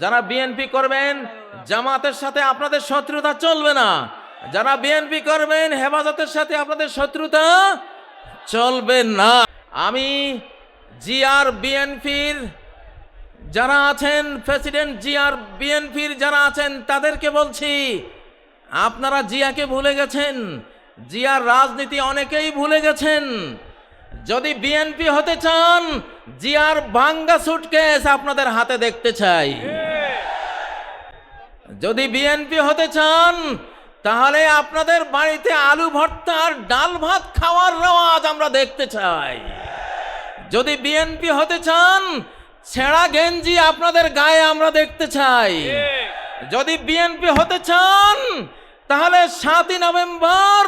যারা বিএনপি করবেন, জামাতের সাথে আপনাদের শত্রুতা চলবে না। যারা বিএনপি করবেন, হেফাজতের সাথে আপনাদের শত্রুতা চলবে না। আমি জিআর বিএনপির যারা আছেন, প্রেসিডেন্ট জিয়ার বিএনপির যারা আছেন, তাদেরকে বলছি, আপনারা জিয়াকে ভুলে গেছেন, জিয়ার রাজনীতি অনেকেই ভুলে গেছেন। যদি বিএনপি হতে চান, জিয়ার ভাঙ্গা সুটকেস আপনাদের হাতে দেখতে চাই। যদি বিএনপি হতে চান, তাহলে আপনাদের বাড়িতে আলু ভর্তা আর ডাল ভাত খাওয়ার রেওয়াজ আমরা দেখতে চাই। যদি বিএনপি হতে চান, ছেঁড়া গেঞ্জি আপনাদের গায়ে আমরা দেখতে চাই। যদি বিএনপি হতে চান, তাহলে সাতই নভেম্বর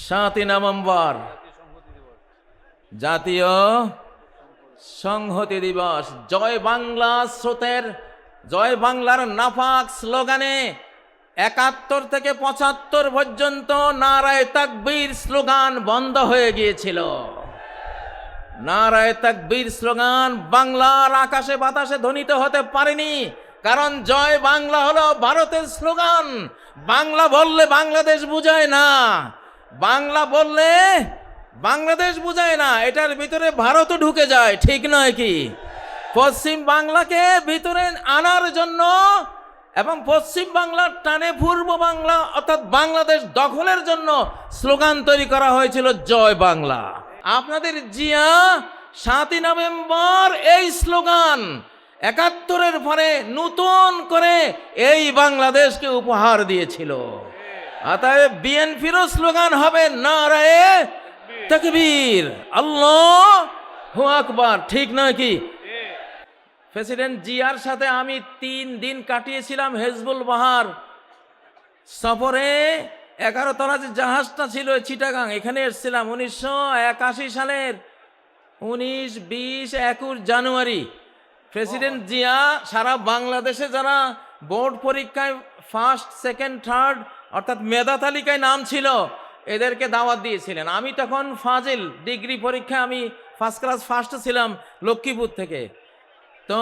সাতই নভেম্বর, জাতীয় সংহতি দিবস। জয় বাংলা স্রোতের, জয় বাংলার নাফাক স্লোগানে একাত্তর থেকে পঁচাত্তর পর্যন্ত নারায় তাকবীর স্লোগান বন্ধ হয়ে গিয়েছিল। নারায় তাকবীর স্লোগান বাংলার আকাশে বাতাসে ধ্বনিত হতে পারেনি, কারণ জয় বাংলা হলো ভারতের স্লোগান। বাংলা বললে বাংলাদেশ বুঝায় না। বাংলা বললে বাংলাদেশ বুঝায় না, এটার ভিতরে ভারতও ঢুকে যায়, ঠিক নয় কি? পশ্চিম বাংলাকে ভিতরে আনার জন্য এবং পশ্চিম বাংলার টানে পূর্ব বাংলা অর্থাৎ বাংলাদেশ দখলের জন্য স্লোগান তৈরি করা হয়েছিল, জয় বাংলা। আপনাদের জিয়া, সাতই নভেম্বর এই স্লোগান একাত্তরের পরে নতুন করে এই বাংলাদেশকে উপহার দিয়েছিল। অতএব বিএনপিরও স্লোগান হবে নারায়ে তকবীর। আল্লাহ হু আকবার, ঠিক নয় কি? প্রেসিডেন্ট জিয়ার সাথে আমি তিন দিন কাটিয়েছিলাম হেজবুল বাহার। সফরে এগারো তলা যে জাহাজটা ছিল চিটাগাং, এখানে এসেছিলাম উনিশশো একাশি সালের উনিশ, বিশ, একুশ জানুয়ারি। প্রেসিডেন্ট জিয়া সারা বাংলাদেশে যারা বোর্ড পরীক্ষায় ফার্স্ট, সেকেন্ড, থার্ড অর্থাৎ মেধা তালিকায় নাম ছিল, এদেরকে দাওয়াত দিয়েছিলেন। আমি তখন ফাজিল, ডিগ্রি পরীক্ষায় আমি ফার্স্ট ক্লাস ফার্স্ট ছিলাম লক্ষ্মীপুর থেকে। তো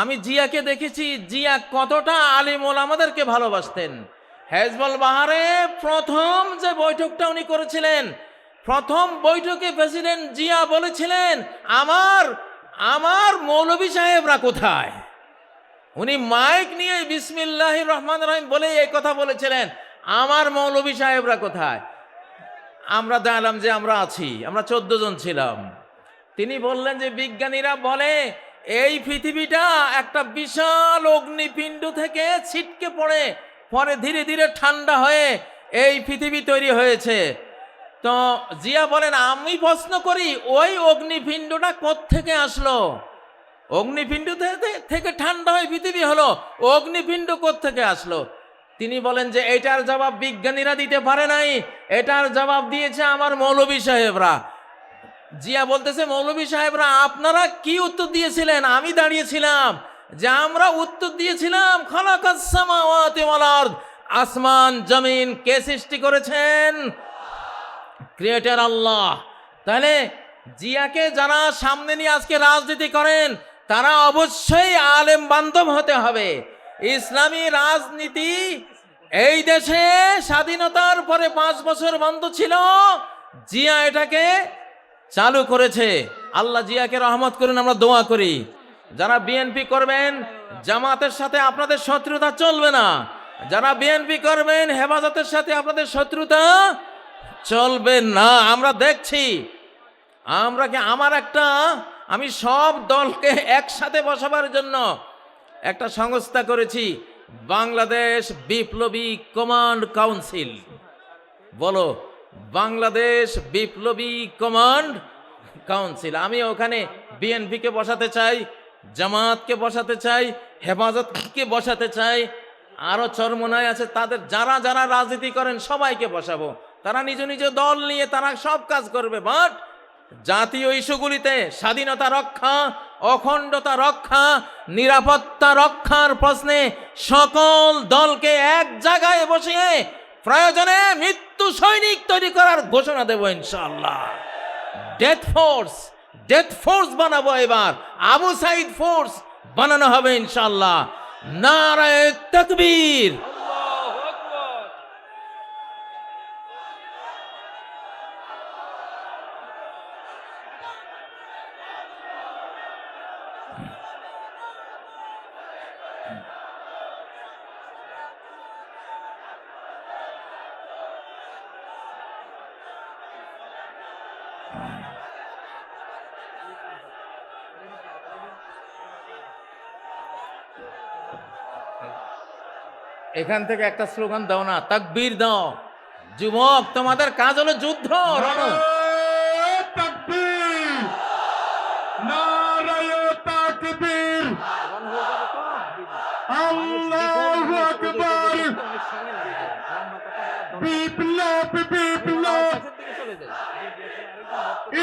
আমি জিয়াকে দেখেছি, জিয়া কতটা আলিম ওলামাদেরকে ভালোবাসতেন। হেজবল বাহারে প্রথম যে বৈঠকটা উনি করেছিলেন, প্রথম বৈঠকে প্রেসিডেন্ট জিয়া বলেছিলেন, আমার আমার মৌলভী সাহেবরা কোথায়? উনি মাইক নিয়ে বিসমিল্লাহ রহমান রহিম বলে এই কথা বলেছিলেন। আমার মৌলভী সাহেবরা কোথায়? আমরা জানলাম যে আমরা আছি, আমরা চোদ্দ জন ছিলাম। তিনি বললেন যে বিজ্ঞানীরা বলে, এই পৃথিবীটা একটা বিশাল অগ্নিপিণ্ড থেকে ছিটকে পড়ে, পরে ধীরে ধীরে ঠান্ডা হয়ে এই পৃথিবী তৈরি হয়েছে। তো জিয়া বলেন, আমি প্রশ্ন করি, ওই অগ্নিপিণ্ডটা থেকে আসলো? অগ্নিপিণ্ড থেকে- থেকে ঠান্ডা হয়ে পৃথিবী হলো, অগ্নিপিণ্ড থেকে আসলো? তিনি বলেন যে এটার জবাব বিজ্ঞানীরা দিতে পারে নাই। এটার জবাব দিয়েছে আমার মৌলভী সাহেবরা। জিয়া বলতেছে, মৌলভী সাহেবরা, আপনারা কি উত্তর দিয়েছিলেন? আমি দাঁড়িয়েছিলাম যে আমরা উত্তর দিয়েছিলাম আসমান, জমিন কে সৃষ্টি করেছেন? ক্রিয়েটার আল্লাহ। তাহলে জিয়াকে যারা সামনে নিয়ে আজকে রাজনীতি করেন, তারা অবশ্যই আলেম বান্ধব হতে হবে। ইসলামী রাজনীতি এই দেশে স্বাধীনতার পরে পাঁচ বছর বন্ধ ছিল। জিয়া এটাকে চালু করেছে। আল্লাহ জিয়াকে রহমত করুন, আমরা দোয়া করি। যারা বিএনপি করবেন, জামাতের সাথে আপনাদের শত্রুতা চলবে না। যারা বিএনপি করবেন, হেফাজতের সাথে আপনাদের শত্রুতা চলবে না। আমরা দেখছি, আমরা কি আমার একটা, আমি সব দলকে একসাথে বসাবার জন্য একটা সংস্থা করেছি, বাংলাদেশ বিপ্লবী কমান্ড কাউন্সিল। বলো, বাংলাদেশ বিপ্লবী কমান্ড কাউন্সিল। আমি ওখানে বিএনপিকে বসাতে চাই জামাতকে বসাতে চাই, হেফাজতকে বসাতে চাই আরও চরমনায় আছে, তাদের যারা যারা রাজনীতি করেন সবাইকে বসাবো। তারা নিজ নিজ দল নিয়ে তারা সব কাজ করবে, বাট জাতীয় ইস্যুগুলিতে স্বাধীনতা রক্ষা অখণ্ডতা রক্ষা, নিরাপত্তা রক্ষার প্রশ্নে সকল দলকে এক জায়গায় বসিয়ে প্রয়োজনে মৃত্যু সৈনিক তৈরি করার ঘোষণা দেব ইনশাল্লাহ ডেথ ফোর্স ডেথ ফোর্স বানাবো এবার। আবু সাইদ ফোর্স বানানো হবে ইনশাল্লাহ নারায় তকবীর। এখান থেকে একটা স্লোগান দাও না, তাকবীর দাও। যুবক, তোমাদের কাজ হলো যুদ্ধ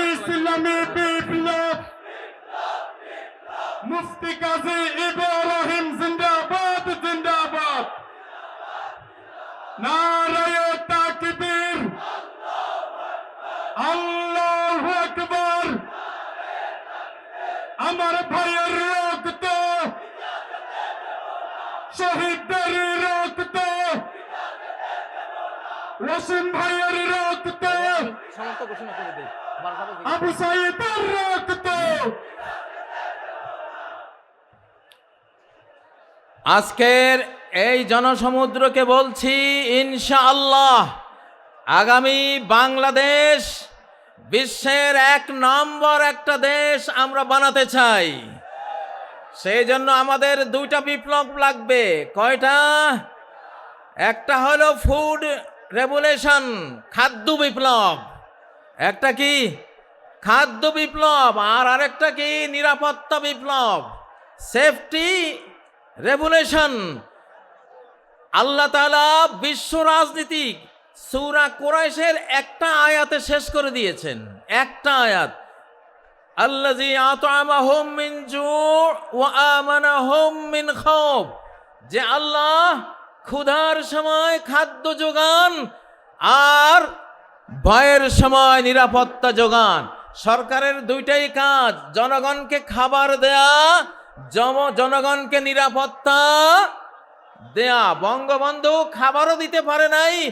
ইসলামী মুফতি কাজী ইব্রাহিম জিন্দাবাদ জিন্দাবাদ নারায়ে তাকবীর আল্লাহু আকবার আমার ভাইয়ের রক্ত। শহীদদের রক্ত। ওয়াসিম ভাইয়ের রক্ত। আবু সাইদের রক্ত। আজকের এই জনসমুদ্রকে বলছি ইনশাআল্লাহ আগামী বাংলাদেশ বিশ্বের এক নম্বর একটা দেশ আমরা বানাতে চাই। সেই জন্য আমাদের দুইটা বিপ্লব লাগবে। কয়টা? একটা হলো ফুড রেভুলেশন, খাদ্য বিপ্লব। একটা কি? খাদ্য বিপ্লব। আর আরেকটা কি? নিরাপত্তা বিপ্লব। Safety revolution. আল্লাহ তাআলা বিশ্ব রাজনীতি সূরা কোরাইশের একটা আয়াতে শেষ করে দিয়েছেন। একটা আয়াত। আল্লাজি আতআমাহুম মিন জু' ওয়া আমানাহুম মিন খাউফ। যে আল্লাহ ক্ষুধার সময় খাদ্য যোগান আর ভয়ের সময় নিরাপত্তা যোগান। সরকারের দুইটাই কাজ। জনগণকে খাবার দেয়া, জম- জনগণকে নিরাপত্তা দেয়া। বঙ্গবন্ধু খাবারও দিতে পারে নাই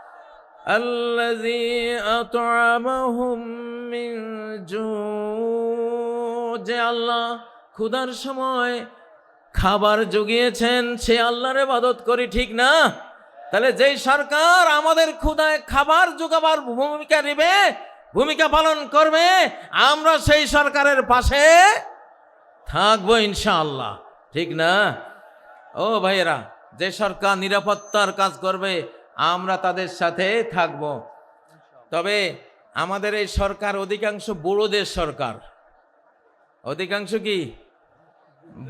الذي أطعمهم من جوع যে আল্লাহ ক্ষুধার সময় খাবার জুগিয়েছেন সে আল্লাহর ইবাদত করি ঠিক না তাহলে যেই সরকার আমাদের ক্ষুধায় খাবার যোগাবার ভূমিকা নেবে ভূমিকা পালন করবে আমরা সেই সরকারের পাশে থাকবো ইনশাআল্লাহ ঠিক না ও ভাইয়েরা যে সরকার নিরাপত্তার কাজ করবে আমরা তাদের সাথে থাকব। তবে আমাদের এই সরকার অধিকাংশ বড়োদের সরকার। অধিকাংশ কি?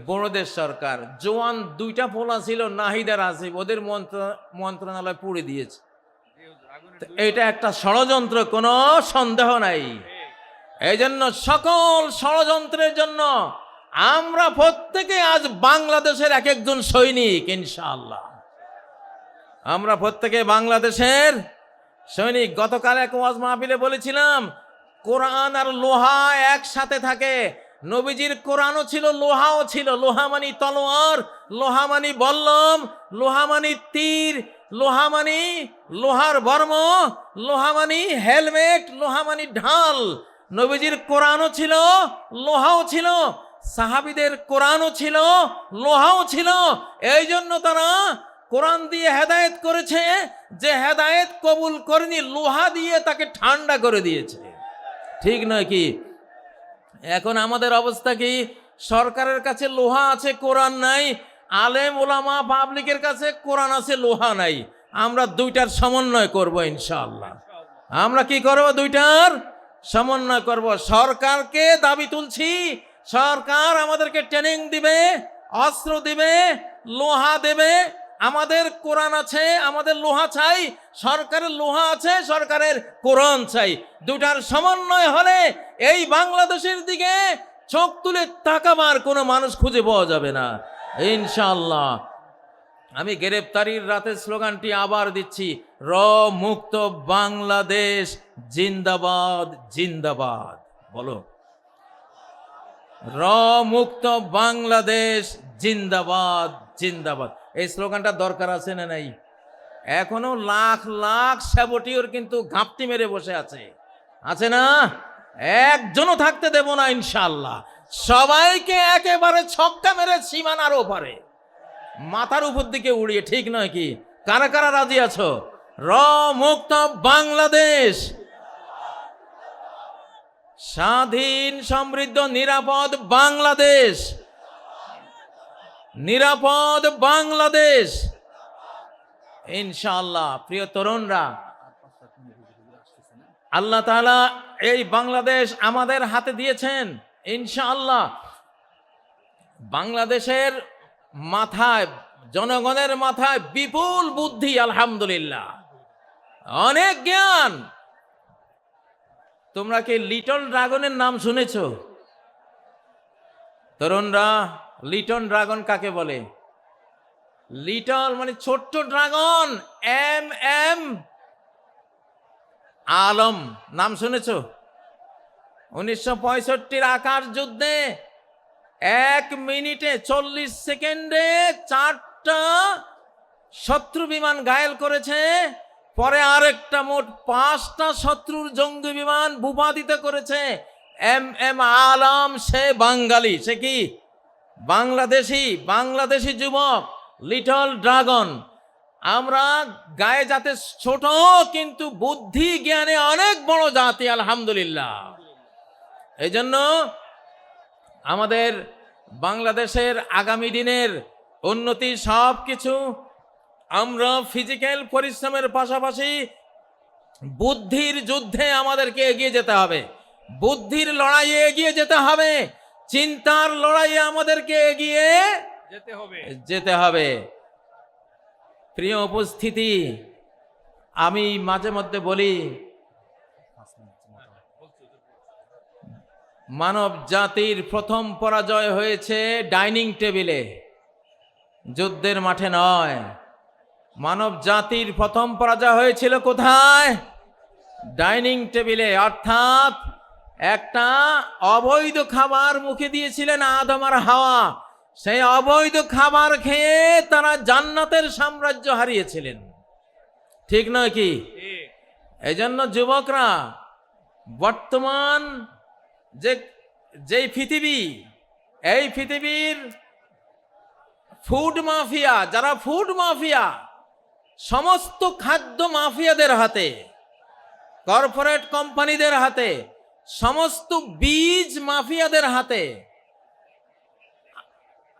বড়োদের সরকার। জোয়ান দুইটা পোলা ছিল নাহিদার আসিফ। ওদের মন্ত্র, মন্ত্রণালয় পুড়ে দিয়েছে। এটা একটা ষড়যন্ত্র, কোনো সন্দেহ নাই। এই জন্য সকল ষড়যন্ত্রের জন্য আমরা প্রত্যেকে আজ বাংলাদেশের এক একজন সৈনিক, ইনশাআল্লাহ। আমরা প্রত্যেকে বাংলাদেশের সৈনিক, গতকাল এক ওয়াজ মাহফিলে বলেছিলাম, কোরআন আর লোহা একসাথে থাকে। নবীজির কোরআনও ছিল, লোহাও ছিল। লোহা মানি তলোয়ার, লোহা মানি বল্লম, লোহা মানি তীর, লোহা মানি লোহার বর্ম, লোহা মানি হেলমেট, লোহা মানি ঢাল। নবীজির কোরআনও ছিল, লোহাও ছিল। সাহাবিদের কোরআনও ছিল, লোহাও ছিল। এই জন্য তারা কোরআন দিয়ে হেদায়েত করেছে, যে হেদায়েত কবুল করেনি, লোহা দিয়ে তাকে ঠান্ডা করে দিয়েছে। ঠিক নয় কি? এখন আমাদের অবস্থা কি? সরকারের কাছে লোহা আছে, কোরআন নাই। আলেম, ওলামা, পাবলিকের কাছে কোরআন আছে, লোহা নাই। আমরা দুইটার সমন্বয় করব ইনশাআল্লাহ। আমরা কি করব দুইটার? সমন্বয় করব। সরকারকে দাবি তুলছি, সরকার আমাদেরকে ট্রেনিং দিবে, অস্ত্র দিবে, লোহা দেবে আমাদের কোরআন আছে, আমাদের লোহা চাই, সরকারের লোহা আছে, সরকারের কোরআন চাই। দুটার সমন্বয় হলে এই বাংলাদেশের দিকে চোখ তুলে তাকাবার কোনো মানুষ খুঁজে পাওয়া যাবে না। ইনশাল্লাহ আমি গ্রেপ্তারির রাতের স্লোগানটি আবার দিচ্ছি, র মুক্ত বাংলাদেশ, জিন্দাবাদ জিন্দাবাদ। বলো। র মুক্ত বাংলাদেশ, জিন্দাবাদ জিন্দাবাদ। এই স্লোগানটা দরকার আছে না নাই? এখনও লাখ লাখ স্যাবটিওর কিন্তু ঘাপটি মেরে বসে আছে। আছে না? একজনও থাকতে দেব না ইনশাল্লাহ সবাইকে একেবারে ছক্কা মেরে সীমানার ওপারে। মাথার উপর দিকে উড়িয়ে, ঠিক নয় কি? কারা কারা রাজি আছো? র মুক্ত বাংলাদেশ! স্বাধীন, সমৃদ্ধ, নিরাপদ বাংলাদেশ! নিরাপদ বাংলাদেশ। ইনশাআল্লাহ, প্রিয় তরুণরা, আল্লাহ তাআলা এই বাংলাদেশ আমাদের হাতে দিয়েছেন, ইনশাআল্লাহ। বাংলাদেশের মাথায়, জনগণের মাথায় বিপুল বুদ্ধি, আলহামদুলিল্লাহ। অনেক জ্ঞান। তোমরা কি লিটল ড্রাগনের নাম শুনেছ? তরুণরা লিটল ড্রাগন কাকে বলে? লিটল মানে ছোট্ট ড্রাগন, এম এম আলম। নাম শুনেছ? উনিশশো পঁয়ষট্টির আকাশ যুদ্ধে এক মিনিটে চল্লিশ সেকেন্ডে চারটা শত্রু বিমান ঘায়েল করেছে। পরে আরেকটা মোট পাঁচটা শত্রুর জঙ্গি বিমান ভূপাতিত করেছে। এম এম আলম, সে বাঙালি, সে কি? বাংলাদেশি বাংলাদেশি যুবক লিটল ড্রাগন আমরা গায়ে যাতে ছোট, কিন্তু বুদ্ধি জ্ঞানে অনেক বড় জাতি, আলহামদুলিল্লাহ। এই জন্য আমাদের বাংলাদেশের আগামী দিনের উন্নতি সব কিছু আমরা ফিজিক্যাল পরিশ্রমের পাশাপাশি বুদ্ধির যুদ্ধে আমাদেরকে এগিয়ে যেতে হবে। বুদ্ধির লড়াইয়ে এগিয়ে যেতে হবে। চিন্তার লড়াইয়ে আমাদেরকে এগিয়ে যেতে হবে। যেতে হবে। প্রিয় উপস্থিতি আমি মাঝে মধ্যে বলি মানব জাতির প্রথম পরাজয় হয়েছে ডাইনিং টেবিলে যুদ্ধের মাঠে নয়। মানব জাতির প্রথম পরাজয় হয়েছিল কোথায়? ডাইনিং টেবিলে অর্থাৎ একটা অবৈধ খাবার মুখে দিয়েছিলেন আদম আর হাওয়া। সেই অবৈধ খাবার খেয়ে তারা জান্নাতের সাম্রাজ্য হারিয়েছিলেন। ঠিক নয় কি? এই জন্য যুবকরা বর্তমান যে যেই পৃথিবী এই পৃথিবীর ফুড মাফিয়া যারা ফুড মাফিয়া সমস্ত খাদ্য মাফিয়াদের হাতে কর্পোরেট কোম্পানিদের হাতে সমস্ত বীজ মাফিয়াদের হাতে।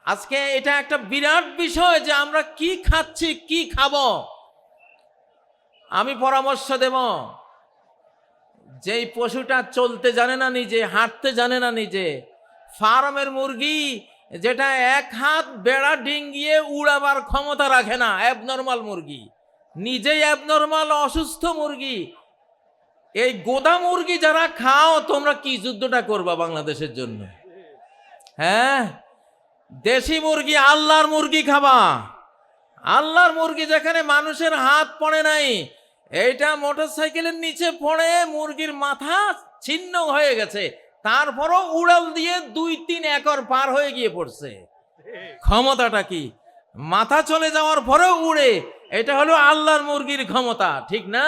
আজকে এটা একটা বিরাট বিষয় যে আমরা কি খাচ্ছি, কি খাব? আমি পরামর্শ দেব। যেই পশুটা চলতে জানে না নিজে, হাঁটতে জানে না নিজে, ফার্মের মুরগি যেটা এক হাত বেড়া ডিঙ্গিয়ে উড়াবার ক্ষমতা রাখে না অ্যাবনর্মাল মুরগি। নিজেই অ্যাবনর্মাল অসুস্থ মুরগি। এই গোদা মুরগি যারা খাও, তোমরা কি যুদ্ধটা করবা বাংলাদেশের জন্য? হ্যাঁ? দেশি মুরগি আল্লাহর মুরগি খাবা। আল্লাহর মুরগি যেখানে মানুষের হাত পড়ে নাই, এইটা মোটর সাইকেলের নিচে পড়ে, মুরগির মাথা ছিন্ন হয়ে গেছে। তারপরও উড়াল দিয়ে দুই তিন একর পার হয়ে গিয়ে পড়ছে। ক্ষমতাটা কি? মাথা চলে যাওয়ার পরেও উড়ে, এটা হলো আল্লাহর মুরগির ক্ষমতা, ঠিক না?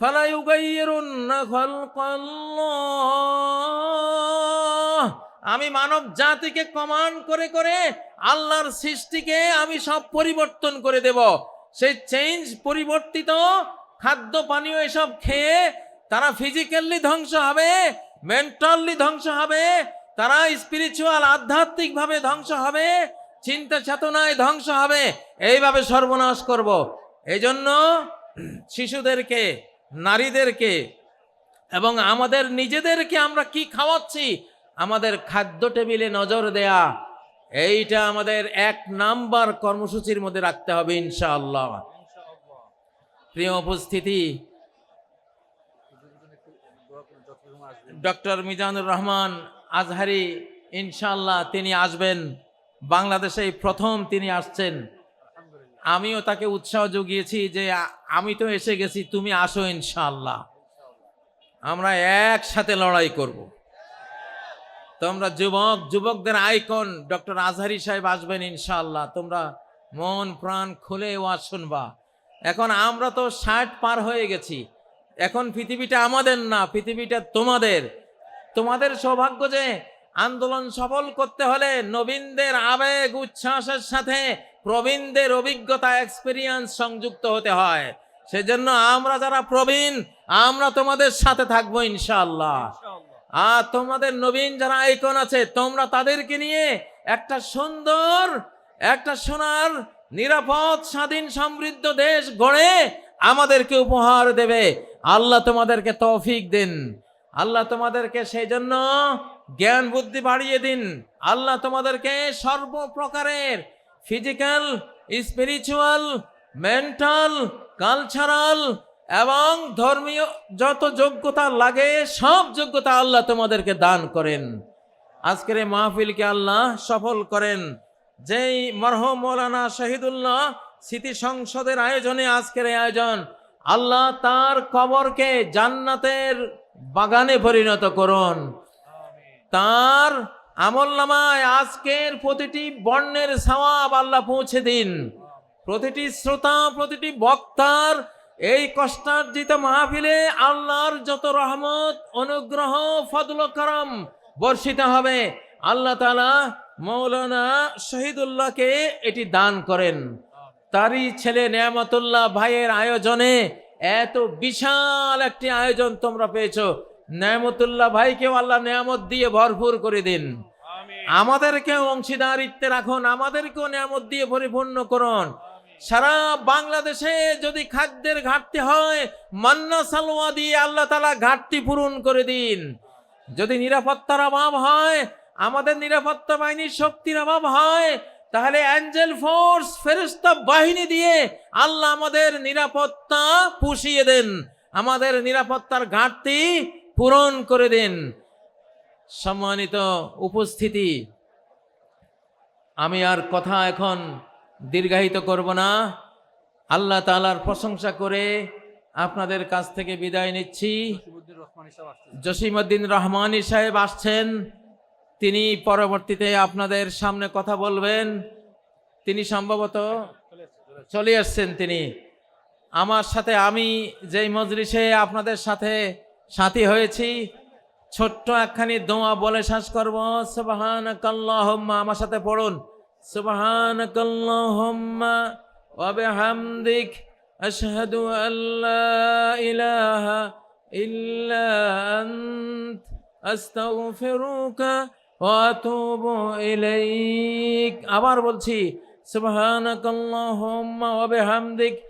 আমুরান্নাহুম ফালা ইউগাইয়িরুন্না খালকাল্লাহ। আমি মানব জাতিকে কমান্ড করে করে আল্লাহর সৃষ্টিকে আমি সব পরিবর্তন করে দেব। সেই চেঞ্জ পরিবর্তিত খাদ্য, পানীয় এসব খেয়ে তারা ফিজিক্যালি ধ্বংস হবে মেন্টালি ধ্বংস হবে, তারা স্পিরিচুয়াল আধ্যাত্মিকভাবে ধ্বংস হবে, চিন্তা চেতনায় ধ্বংস হবে। এইভাবে সর্বনাশ করব। এই জন্য শিশুদেরকে নারীদেরকে এবং আমাদের নিজেদেরকে আমরা কি খাওয়াচ্ছি? আমাদের খাদ্য টেবিলে নজর দেয়া। এইটা আমাদের এক নাম্বার কর্মসূচির মধ্যে রাখতে হবে ইনশাআল্লাহ। প্রিয় উপস্থিতি, ডক্টর মিজানুর রহমান আজহারি ইনশাল্লাহ তিনি আসবেন। বাংলাদেশে প্রথম তিনি আসছেন। আমিও তাকে উৎসাহ জুগিয়েছি যে আমি তো এসে গেছি, তুমি আসো ইনশাল্লাহ আমরা একসাথে লড়াই করব। তোমরা যুবক, যুবকদের আইকন, ডক্টর আজহারি সাহেব আসবেন ইনশাল্লাহ তোমরা মন, প্রাণ খুলে ওয়াজ শুনবা। এখন আমরা তো ষাট পার হয়ে গেছি। এখন পৃথিবীটা আমাদের না, পৃথিবীটা তোমাদের। তোমাদের সৌভাগ্য যে আন্দোলন সফল করতে হলে নবীনদের আবেগ উচ্ছ্বাসের সাথে প্রবীণদের অভিজ্ঞতা এক্সপিরিয়েন্স সংযুক্ত হতে হয়। সেজন্য আমরা যারা প্রবীণ আমরা তোমাদের সাথে থাকব ইনশাআল্লাহ। আর তোমাদের নবীন যারা আইকন আছে তোমরা তাদেরকে নিয়ে একটা সুন্দর একটা সোনার নিরাপদ স্বাধীন সমৃদ্ধ দেশ গড়ে আমাদেরকে উপহার দেবে। আল্লাহ তোমাদেরকে তৌফিক দিন। আল্লাহ তোমাদেরকে সেই জন্য জ্ঞান বুদ্ধি বাড়িয়ে দিন। আল্লাহ তোমাদেরকে সর্বপ্রকারের ফিজিক্যাল স্পিরিচুয়াল মেন্টাল কালচারাল এবং ধর্মীয় যত যোগ্যতা লাগে, সব যোগ্যতা আল্লাহ তোমাদেরকে দান করেন। আজকের এই মাহফিলকে আল্লাহ সফল করেন। যেই মরহম মৌলানা শহীদুল্লাহ স্মৃতি সংসদের আয়োজনে আজকের এই আয়োজন, আল্লাহ তার কবরকে জান্নাতের বাগানে পরিণত করুন। তার আমল নামায় আজকের প্রতিটি বর্ণের সওয়াব আল্লাহ পৌঁছে দিন। প্রতিটি শ্রোতা, প্রতিটি বক্তার এই কষ্টার্জিত মাহফিলে আল্লাহর যত রহমত, অনুগ্রহ, ফদল করম বর্ষিত হবে। আল্লাহ তালা মৌলানা শহীদুল্লাহকে এটি দান করেন। তারই ছেলে নেয়ামতুল্লাহ ভাইয়ের আয়োজনে এত বিশাল একটি আয়োজন তোমরা পেয়েছ। নেয়ামতুল্লাহ ভাইকেও আল্লাহ নেয়ামত দিয়ে ভরপুর করে দিন। আমাদেরকেও অংশীদারিত্বে রাখুন আমাদেরকেও নিয়ামত দিয়ে পরিপূর্ণ করুন। সারা বাংলাদেশে যদি খাদ্যের ঘাটতি হয় মান্না সালোয়া দিয়ে আল্লাহ তালা ঘাটতি পূরণ করে দিন। যদি নিরাপত্তার অভাব হয় আমাদের নিরাপত্তা বাহিনীর শক্তির অভাব হয় তাহলে অ্যাঞ্জেল ফোর্স ফেরেস্তা বাহিনী দিয়ে আল্লাহ আমাদের নিরাপত্তা পুষিয়ে দেন। আমাদের নিরাপত্তার ঘাটতি পূরণ করে দেন। সম্মানিত উপস্থিতি, আমি আর কথা এখন দীর্ঘায়িত করব না। আল্লাহ তালার প্রশংসা করে আপনাদের কাছ থেকে বিদায় নিচ্ছি। জসিমউদ্দিন রহমানি সাহেব আসছেন। তিনি পরবর্তীতে আপনাদের সামনে কথা বলবেন। তিনি সম্ভবত চলে আসছেন তিনি। আমার সাথে আমি যেই মজলিসে আপনাদের সাথে সাথী হয়েছি। ছোট্ট একখানি দোয়া বলে শ্বাস করব। সুবাহান কাল্লাহম্মা আমার সাথে পড়ুন। সুবাহান কাল্লাহম্মা ওয়াবে হামদিক আশহাদু আল্লা ইলাহা ইল্লা আনত, আস্তাগফিরুকা ওয়া আতুবু ইলাইক। আবার বলছি, সুবহানাকাল্লাহুম্মা, ওয়া বিহামদিকা